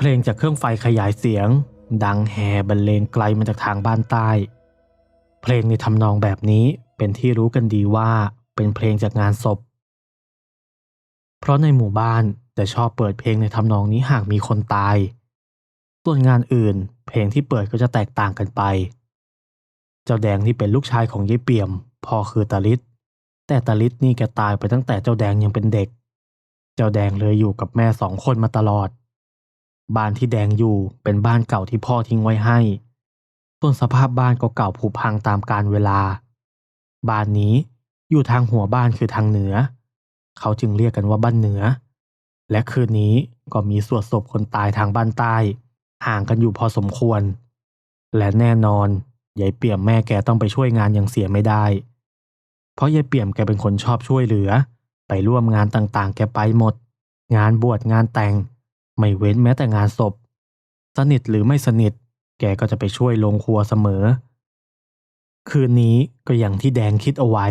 เพลงจากเครื่องไฟขยายเสียง ดังแห่บรรเลงไกลมาจากทางบ้านใต้ เพลงในทำนองแบบนี้เป็นที่รู้กันดีว่าเป็นเพลงจากงานศพ เพราะในหมู่บ้านจะชอบเปิดเพลงในทำนองนี้หากมีคนตาย ส่วนงานอื่น เพลงที่เปิดก็จะแตกต่างกันไป เจ้าแดงที่เป็นลูกชายของยายเปี่ยมพ่อคือตาลิศแต่ตาลิศนี่แกตายไปตั้งแต่เจ้าแดงยังเป็นเด็ก เจ้าแดงเลยอยู่กับแม่สองคนมาตลอด บ้านที่แดงอยู่เป็นบ้านเก่าที่พ่อทิ้งไว้ให้ส่วนสภาพบ้านก็เก่าผุพังตามกาลเวลา บ้านนี้อยู่ทางหัวบ้านคือทางเหนือ เขาจึงเรียกกันว่าบ้านเหนือ และคืนนี้ก็มีสวดศพคนตายทางบ้านใต้ ห่างกันอยู่พอสมควร และแน่นอนยายเปี่ยมแม่แกต้องไปช่วยงานอย่างเสียไม่ได้ เพราะยายเปี่ยมแกเป็นคนชอบช่วยเหลือ ไปร่วมงานต่างๆ แกไปหมด งานบวชงานแต่ง ไม่เว้นแม้แต่งานศพ สนิทหรือไม่สนิท แกก็จะไปช่วยลงครัวเสมอ คืนนี้ก็อย่างที่แดงคิดเอาไว้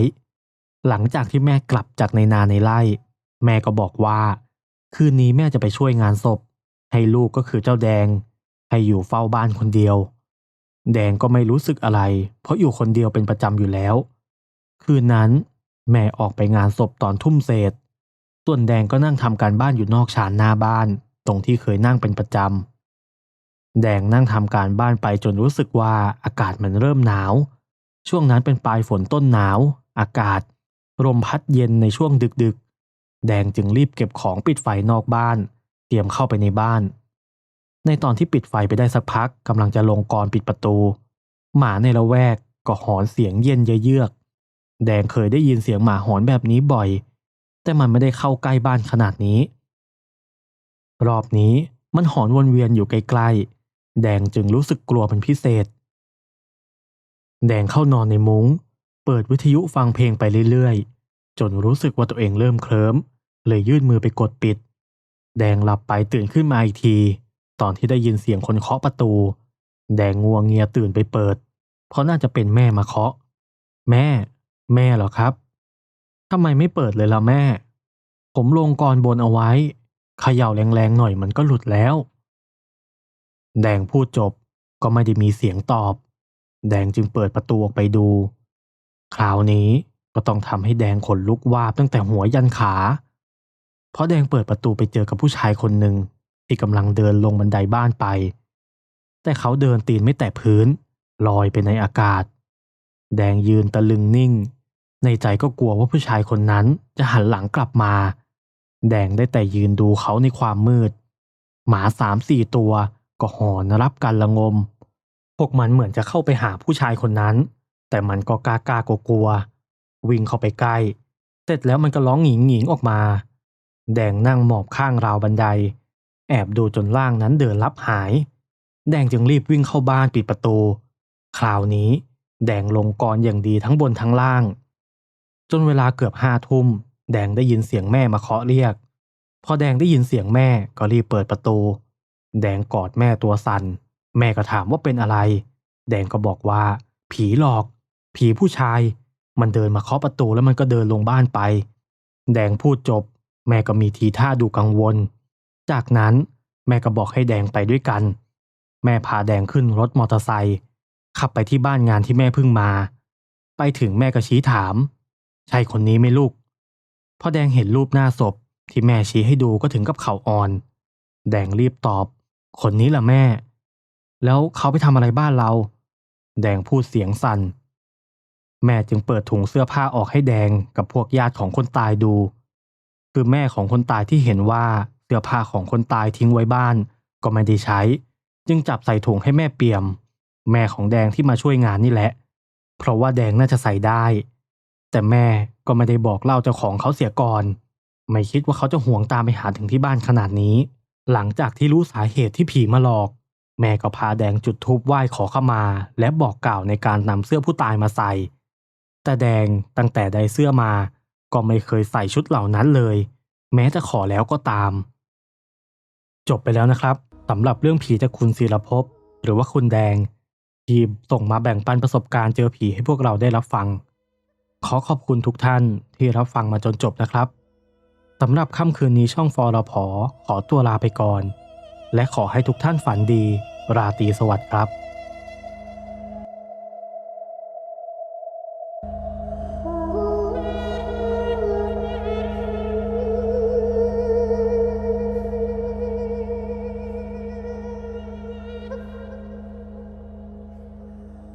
หลังจากที่แม่กลับจากในนาในไร่ แม่ก็บอกว่า คืนนี้แม่จะไปช่วยงานศพ ให้ลูกก็คือเจ้าแดง ให้อยู่เฝ้าบ้านคนเดียว แดงก็ไม่รู้สึกอะไร เพราะอยู่คนเดียวเป็นประจำอยู่แล้ว คืนนั้นแม่ออกไปงานศพตอนทุ่มเศษ ส่วนแดงก็นั่งทำการบ้านอยู่นอกชานหน้าบ้าน ตรงที่เคยนั่งเป็นประจำ แดงนั่งทำการบ้านไปจนรู้สึกว่าอากาศมันเริ่มหนาว ช่วงนั้นเป็นปลายฝนต้นหนาว อากาศลมพัดเย็นในช่วงดึกๆ แดงจึงรีบเก็บของปิดไฟนอกบ้าน เตรียมเข้าไปในบ้าน ในตอนที่ปิดไฟไปได้สักพักกำลังจะลงกรปิดประตู หมาในละแวกก็หอนเสียงเย็นเยือก แดงเคยได้ยินเสียงหมาหอนแบบนี้บ่อย แต่มันไม่ได้เข้าใกล้บ้านขนาดนี้ รอบนี้มันหอนวนเวียนอยู่ใกล้ๆแดงจึงรู้สึกกลัวเป็นพิเศษ แดงเข้านอนในมุง้ง เปิดวิทยุฟังเพลงไปเรื่อยๆ จนรู้สึกว่าตัวเองเริ่มเคลิ้ม เลยยื่นมือไปกดปิด แดงหลับไปตื่นขึ้นมาอีกที ตอนที่ได้ยินเสียงคนเคาะประตู แดงงัวงเงียตื่นไปเปิด เพราะน่าจะเป็นแม่มาเคาะ แม่ แม่เหรอครับทำไมไม่เปิดเลยล่ะแม่ ผมลงกรบนเอาไว้ เขย่าแรงๆหน่อยมันก็หลุดแล้ว แดงพูดจบก็ไม่ได้มีเสียงตอบ แดงจึงเปิดประตูออกไปดู คราวนี้ก็ต้องทำให้แดงขนลุกวาบตั้งแต่หัวยันขา เพราะแดงเปิดประตูไปเจอกับผู้ชายคนหนึ่งที่กำลังเดินลงบันไดบ้านไป แต่เขาเดินตีนไม่แตะพื้น ลอยไปในอากาศ แดงยืนตะลึงนิ่ง ในใจก็กลัวว่าผู้ชายคนนั้นจะหันหลังกลับมา แดงได้แต่ยืนดูเขาในความมืด หมาสามสี่ตัวก็หอนรับการละงม พวกมันเหมือนจะเข้าไปหาผู้ชายคนนั้น แต่มันก็กล้ากล้ากลัววิ่งเข้าไปใกล้ เสร็จแล้วมันก็ร้องหงิงหงิงออกมา แดงนั่งหมอบข้างราวบันได แอบดูจนล่างนั้นเดินลับหาย แดงจึงรีบวิ่งเข้าบ้านปิดประตู คราวนี้ แดงลงกรอย่างดีทั้งบนทั้งล่าง จนเวลาเกือบห้าทุ่ม แดงได้ยินเสียงแม่มาเคาะเรียก พอแดงได้ยินเสียงแม่ก็รีบเปิดประตู แดงกอดแม่ตัวสัน่น แม่ก็ถามว่าเป็นอะไร แดงก็บอกว่า ผีหลอก ผีผู้ชาย มันเดินมาเคาะประตูแล้วมันก็เดินลงบ้านไป แดงพูดจบ แม่ก็มีทีท่าดูกังวล จากนั้นแม่ก็บอกให้แดงไปด้วยกัน แม่พาแดงขึ้นรถมอเตอร์ไซค์ขับไปที่บ้านงานที่แม่เพิ่งมา ไปถึงแม่ก็ชี้ถาม ใช่คนนี้ไหมลูก พอแดงเห็นรูปหน้าศพที่แม่ชี้ให้ดูก็ถึงกับเข่าอ่อน แดงรีบตอบ คนนี้ล่ะแม่ แล้วเขาไปทำอะไรบ้านเรา แดงพูดเสียงสัน่น แม่จึงเปิดถุงเสื้อผ้าออกให้แดงกับพวกญาติของคนตายดู คือแม่ของคนตายที่เห็นว่าเสื้อผ้าของคนตายทิ้งไว้บ้าน ก็ไม่ได้ใช้ จึงจับใส่ถุงให้แม่เปี่ยม แม่ของแดงที่มาช่วยงานนี่แหละ เพราะว่าแดงน่าจะใส่ได้ แต่แม่ก็ไม่ได้บอกเล่าเจ้าของเขาเสียก่อน ไม่คิดว่าเขาจะห่วงตามไปหาถึงที่บ้านขนาดนี้ หลังจากที่รู้สาเหตุที่ผีมาหลอก แม่ก็พาแดงจุดธูปไหว้ขอเข้ามา และบอกกล่าวในการนำเสื้อผู้ตายมาใส่ แต่แดงตั้งแต่ได้เสื้อมา ก็ไม่เคยใส่ชุดเหล่านั้นเลย แม้จะขอแล้วก็ตาม จบไปแล้วนะครับสำหรับเรื่องผีจากคุณศิรภพหรือว่าคุณแดงที่ส่งมาแบ่งปันประสบการณ์เจอผีให้พวกเราได้รับฟัง ขอขอบคุณทุกท่านที่รับฟังมาจนจบนะครับสำหรับค่ำคืนนี้ช่องฟอรพอขอตัวลาไปก่อน และขอให้ทุกท่านฝันดี ราตรีสวัสดิ์ครับ